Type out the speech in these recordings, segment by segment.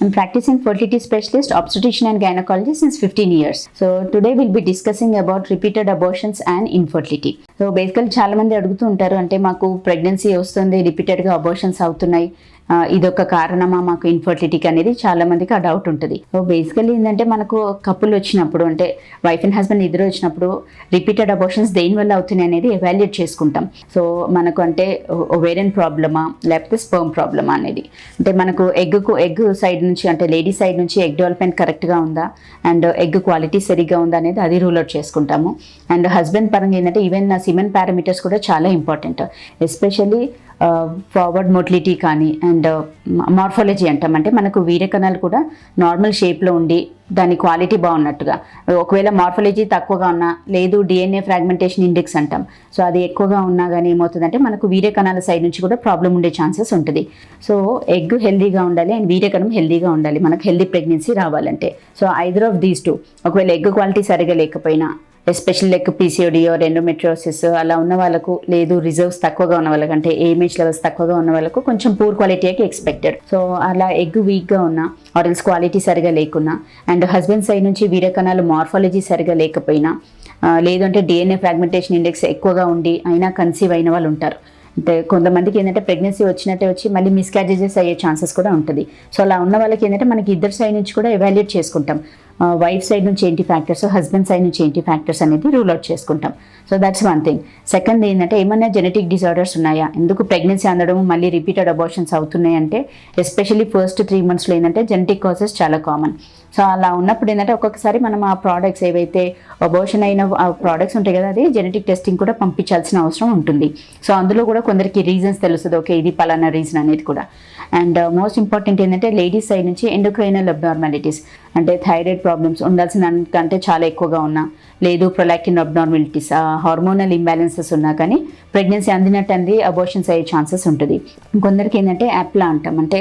I'm practicing fertility specialist, obstetrician and gynecologist since 15 years. So today we'll be discussing about repeated abortions and infertility. So basically చాలామంది అడుగుతూ ఉంటారు అంటే మాకు pregnancy వస్తుంది రిపీటెడ్గా abortions అవుతున్నాయి ఇదొక కారణమా మాకు ఇన్ఫర్టిలిటీకి అనేది చాలా మందికి ఆ డౌట్ ఉంటుంది బేసికలీ ఏంటంటే మనకు కప్పులు వచ్చినప్పుడు అంటే వైఫ్ అండ్ హస్బెండ్ ఇద్దరు వచ్చినప్పుడు రిపీటెడ్ అబోషన్స్ వల్ల అవుతున్నాయి అనేది ఎవాల్యుయేట్ చేసుకుంటాం సో మనకు అంటే ఒవేరియన్ ప్రాబ్లమా లేకపోతే స్పర్మ్ ప్రాబ్లమా అనేది అంటే మనకు ఎగ్కు ఎగ్ సైడ్ నుంచి అంటే లేడీ సైడ్ నుంచి ఎగ్ డెవలప్మెంట్ కరెక్ట్గా ఉందా అండ్ ఎగ్ క్వాలిటీ సరిగ్గా ఉందా అనేది అది రూల్ అవుట్ చేసుకుంటాము అండ్ హస్బెండ్ పరంగా ఏంటంటే ఈవెన్ సిమెన్ పారామీటర్స్ కూడా చాలా ఇంపార్టెంట్ ఎస్పెషల్లీ ఫార్వర్డ్ మోటిలిటీ కానీ అండ్ అండ్ మార్ఫాలజీ అంటాం అంటే మనకు వీర్యకణాలు కూడా నార్మల్ షేప్లో ఉండి దాని క్వాలిటీ బాగున్నట్టుగా ఒకవేళ మార్ఫాలజీ తక్కువగా ఉన్నా లేదు డిఎన్ఏ ఫ్రాగ్మెంటేషన్ ఇండెక్స్ అంటాం సో అది ఎక్కువగా ఉన్నా కానీ ఏమవుతుందంటే మనకు వీర్యకణాల సైడ్ నుంచి కూడా ప్రాబ్లం ఉండే ఛాన్సెస్ ఉంటుంది సో ఎగ్ హెల్దీగా ఉండాలి అండ్ వీర్యకణం హెల్దీగా ఉండాలి మనకు హెల్దీ ప్రెగ్నెన్సీ రావాలంటే so either of these two ఒకవేళ ఎగ్ క్వాలిటీ సరిగా లేకపోయినా ఎస్పెషల్ లైక్ ఆర్ రెండోమెట్రోసిస్ అలా ఉన్న వాళ్ళకు లేదు రిజర్వ్స్ తక్కువగా ఉన్న వాళ్ళకి అంటే ఏమేజ్ లెవెల్స్ తక్కువగా ఉన్న వాళ్ళకు కొంచెం పూర్ క్వాలిటీకి ఎక్స్పెక్టెడ్ సో అలా ఎగ్ వీక్గా ఉన్నా ఆరల్స్ క్వాలిటీ సరిగా లేకున్నా అండ్ హస్బెండ్ సైడ్ నుంచి వీరకణాలు మార్ఫాలజీ సరిగా లేకపోయినా లేదంటే డిఎన్ఏ ఫ్రాగ్మెంటేషన్ ఇండెక్స్ ఎక్కువగా ఉండి అయినా కన్సీవ్ అయిన వాళ్ళు ఉంటారు అంటే కొంతమందికి ఏంటంటే ప్రెగ్నెన్సీ వచ్చినట్టే వచ్చి మళ్ళీ మిస్క్యారేజెస్ అయ్యే ఛాన్సెస్ కూడా ఉంటుంది సో అలా ఉన్న వాళ్ళకి ఏంటంటే మనకి ఇద్దరు సైడ్ నుంచి కూడా ఎవాల్యుయేట్ చేసుకుంటాం వైఫ్ సైడ్ నుంచి ఏంటి ఫ్యాక్టర్స్ హస్బెండ్ సైడ్ నుంచి ఏంటి ఫ్యాక్టర్స్ అనేది రూల్ అవుట్ చేసుకుంటాం so that's one thing second ఏంటంటే ఏమైనా జెనెటిక్ డిజార్డర్స్ ఉన్నాయా ఎందుకు ప్రెగ్నెన్సీ అందడం మళ్ళీ రిపీటెడ్ అబార్షన్స్ అవుతున్నాయంటే ఎస్పెషలీ ఫస్ట్ త్రీ మంత్స్లో ఏంటంటే జెనెటిక్ కాజెస్ చాలా కామన్ సో అలా ఉన్నప్పుడు ఏంటంటే ఒక్కొక్కసారి మనం ఆ ప్రోడక్ట్స్ ఏవైతే అబోషన్ అయిన ప్రోడక్ట్స్ ఉంటాయి కదా అది జెనెటిక్ టెస్టింగ్ కూడా పంపించాల్సిన అవసరం ఉంటుంది సో అందులో కూడా కొందరికి రీజన్స్ తెలుస్తుంది ఓకే ఇది పలానా రీజన్ అనేది కూడా అండ్ మోస్ట్ ఇంపార్టెంట్ ఏంటంటే లేడీస్ సైడ్ నుంచి ఎండోక్రైనల్ అబ్నార్మాలిటీస్ అంటే థైరాయిడ్ ప్రాబ్లమ్స్ ఉండాల్సిన దానికంటే చాలా ఎక్కువగా ఉన్నా లేదు ప్రొలాక్టిన్ అబ్నార్మాలిటీస్ హార్మోనల్ ఇంబ్యాలెన్సెస్ ఉన్నా కానీ ప్రెగ్నెన్సీ అందినట్టు అంది అబోషన్స్ అయ్యే ఛాన్సెస్ ఉంటుంది కొందరికి ఏంటంటే యాప్లా అంటాం అంటే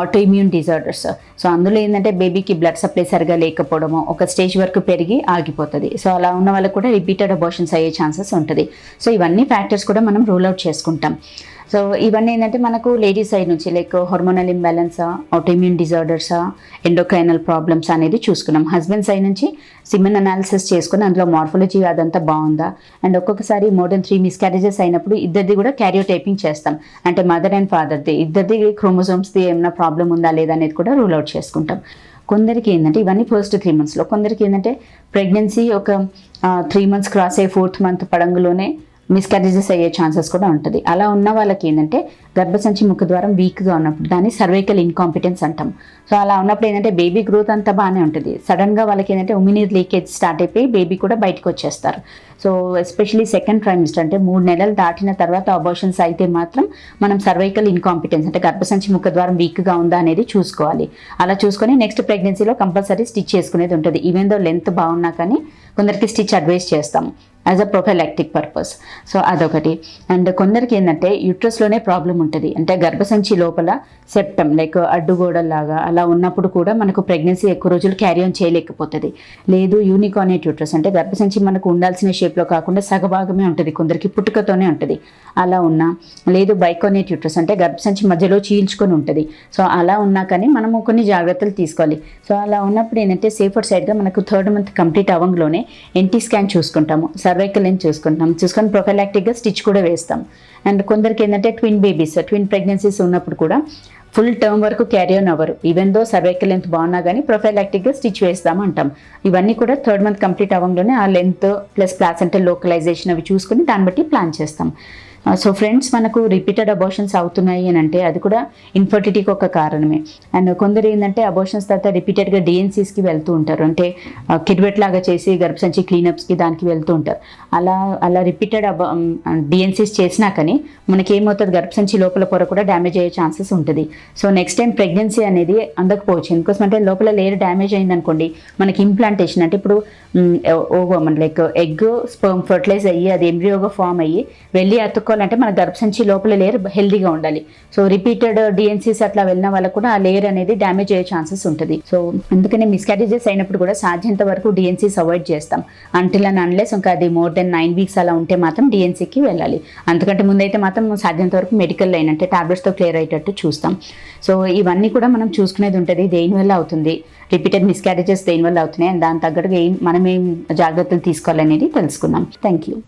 ఆటో ఇమ్యూన్ డిజార్డర్స్ సో అందులో ఏంటంటే బేబీకి బ్లడ్ సప్లై సరిగా లేకపోవడము ఒక స్టేజ్ వరకు పెరిగి ఆగిపోతుంది సో అలా ఉన్న వాళ్ళకి కూడా రిపీటెడ్ అబోషన్స్ అయ్యే ఛాన్సెస్ ఉంటుంది సో ఇవన్నీ ఫ్యాక్టర్స్ కూడా మనం రూల్ అవుట్ చేసుకుంటాం సో ఇవన్నీ ఏంటంటే మనకు లేడీస్ సైడ్ నుంచి లైక్ హార్మోనల్ ఇంబ్యాలెన్సా ఆటోమ్యూన్ డిజార్డర్సా ఎండోక్రైనల్ ప్రాబ్లమ్స్ అనేది చూసుకున్నాం హస్బెండ్ సైడ్ నుంచి సిమెన్ అనాలిసిస్ చేసుకుని అందులో మార్ఫాలజీ అదంతా బాగుందా అండ్ ఒక్కొక్కసారి మోర్ దెన్ త్రీ మిస్క్యారేజెస్ అయినప్పుడు ఇద్దరిది కూడా క్యారియో టైపింగ్ చేస్తాం అంటే మదర్ అండ్ ఫాదర్ది ఇద్దరిది క్రోమోజోమ్స్ది ఏమైనా ప్రాబ్లం ఉందా లేదా అనేది కూడా రూల్ అవుట్ చేసుకుంటాం కొందరికి ఏంటంటే ఇవన్నీ ఫస్ట్ త్రీ మంత్స్లో కొందరికి ఏంటంటే ప్రెగ్నెన్సీ ఒక త్రీ మంత్స్ క్రాస్ అయ్యి ఫోర్త్ మంత్ పడంగులోనే మిస్క్యారేజెస్ అయ్యే ఛాన్సెస్ కూడా ఉంటుంది అలా ఉన్న వాళ్ళకి ఏంటంటే గర్భసంచి ముఖ ద్వారం వీక్గా ఉన్నప్పుడు దాన్ని సర్వైకల్ ఇన్కాంపిటెన్స్ అంటాం సో అలా ఉన్నప్పుడు ఏంటంటే బేబీ గ్రోత్ అంతా బాగానే ఉంటుంది సడన్గా వాళ్ళకి ఏంటంటే ఉమినీర్ లీకేజ్ స్టార్ట్ అయిపోయి బేబీ కూడా బయటకు వచ్చేస్తారు సో ఎస్పెషలీ సెకండ్ ట్రైమిస్టర్ అంటే మూడు నెలలు దాటిన తర్వాత అబోషన్స్ అయితే మాత్రం మనం సర్వైకల్ ఇన్కాంపిటెన్స్ అంటే గర్భసంచి ముఖ ద్వారం వీక్గా ఉందా అనేది చూసుకోవాలి అలా చూసుకొని నెక్స్ట్ ప్రెగ్నెన్సీలో కంపల్సరీ స్టిచ్ చేసుకునేది ఉంటుంది ఈవెన్ దో లెంత్ బాగున్నా కానీ కొందరికి స్టిచ్ అడ్వైస్ చేస్తాము as a prophylactic purpose so అదొకటి అండ్ కొందరికి ఏంటంటే యూట్రస్లోనే ప్రాబ్లం ఉంటుంది అంటే గర్భసంచి లోపల సెప్టమ్ లైక్ అడ్డుగోడల్లాగా అలా ఉన్నప్పుడు కూడా మనకు ప్రెగ్నెన్సీ ఎక్కువ రోజులు క్యారీ ఆన్ చేయలేకపోతుంది లేదు యూనికానేట్ యూట్రస్ అంటే గర్భసంచి మనకు ఉండాల్సిన షేప్లో కాకుండా సగభాగమే ఉంటుంది కొందరికి పుట్టుకతోనే ఉంటుంది అలా ఉన్నా లేదు బైకోనేట్ యూట్రస్ అంటే గర్భసంచి మధ్యలో చీల్చుకొని ఉంటుంది సో అలా ఉన్నా కానీ మనము కొన్ని జాగ్రత్తలు తీసుకోవాలి సో అలా ఉన్నప్పుడు ఏంటంటే సేఫర్ సైడ్గా మనకు థర్డ్ మంత్ కంప్లీట్ అవంగ్లోనే ఎన్టీ స్కాన్ చూసుకుంటాము సర్వ వైకల్యం చూసుకుంటున్నాం చూసుకొని ప్రొఫైలాక్టిక్గా స్టిచ్ కూడా వేస్తాం అండ్ కొందరికి ఏంటంటే ట్విన్ బేబీస్ ట్విన్ ప్రెగ్నెన్సీస్ ఉన్నప్పుడు కూడా ఫుల్ టర్మ్ వరకు క్యారీ ఆన్ అవ్వరు ఈవెన్ దో సర్వైకల్ లెంత్ బాగున్నా కానీ ప్రొఫైలాక్టిక్గా స్టిచ్ వేస్తాం అంటాం ఇవన్నీ కూడా థర్డ్ మంత్ కంప్లీట్ అవ్వంలోనే ఆ లెంత్ ప్లస్ ప్లాస్ అంటే లోకలైజేషన్ అవి చూసుకుని దాన్ని బట్టి ప్లాన్ చేస్తాం సో uh, ఫ్రెండ్స్ మనకు రిపీటెడ్ అబోషన్స్ అవుతున్నాయి అని అంటే అది కూడా ఇన్ఫర్టిటీకి ఒక కారణమే అండ్ కొందరు ఏంటంటే అబోషన్స్ తర్వాత రిపీటెడ్గా డిఎన్సీస్కి వెళ్తూ ఉంటారు అంటే uh, కిడ్బెట్ లాగా చేసి గర్భసంచి క్లీనప్స్కి దానికి వెళ్తూ ఉంటారు అలా అలా రిపీటెడ్ అబో డిఎన్సీస్ చేసినా కానీ మనకి ఏమవుతుంది గర్భసంచి లోపల పొర కూడా డ్యామేజ్ అయ్యే ఛాన్సెస్ ఉంటుంది సో నెక్స్ట్ టైం ప్రెగ్నెన్సీ అనేది అందకపోవచ్చు ఎందుకోసం అంటే లోపల లేరు డ్యామేజ్ అయిందనుకోండి మనకి ఇంప్లాంటేషన్ అంటే ఇప్పుడు ovum like egg sperm fertilize అయ్యి అది ఎంబ్రియోగా ఫామ్ అయ్యి వెళ్ళి అతుక్కోవాలంటే మన గర్భసంచి లోపల లేయర్ హెల్దీగా ఉండాలి సో రిపీటెడ్ డిఎన్సీస్ అట్లా వెళ్ళిన వాళ్ళకు కూడా ఆ లేయర్ అనేది డ్యామేజ్ అయ్యే ఛాన్సెస్ ఉంటుంది సో అందుకనే మిస్క్యారేజెస్ అయినప్పుడు కూడా సాధ్యంత వరకు డిఎన్సీస్ అవాయిడ్ చేస్తాం అంటిల్ అని అన్లెస్ ఇంకా అది మోర్ దెన్ నైన్ వీక్స్ అలా ఉంటే మాత్రం డిఎన్సీకి వెళ్ళాలి అంతకంటే ముందైతే మాత్రం సాధ్యంత వరకు మెడికల్ లైన్ అంటే టాబ్లెట్స్తో క్లియర్ అయ్యేటట్టు చూస్తాం సో ఇవన్నీ కూడా మనం చూసుకునేది ఉంటుంది దేనివల్ల అవుతుంది రిపీటెడ్ మిస్క్యారేజెస్ దేనివల్ల అవుతున్నాయి అండ్ దాని తగ్గట్టుగా ఏం మనం ఏం జాగ్రత్తలు తీసుకోవాలనేది తెలుసుకున్నాం థ్యాంక్ యూ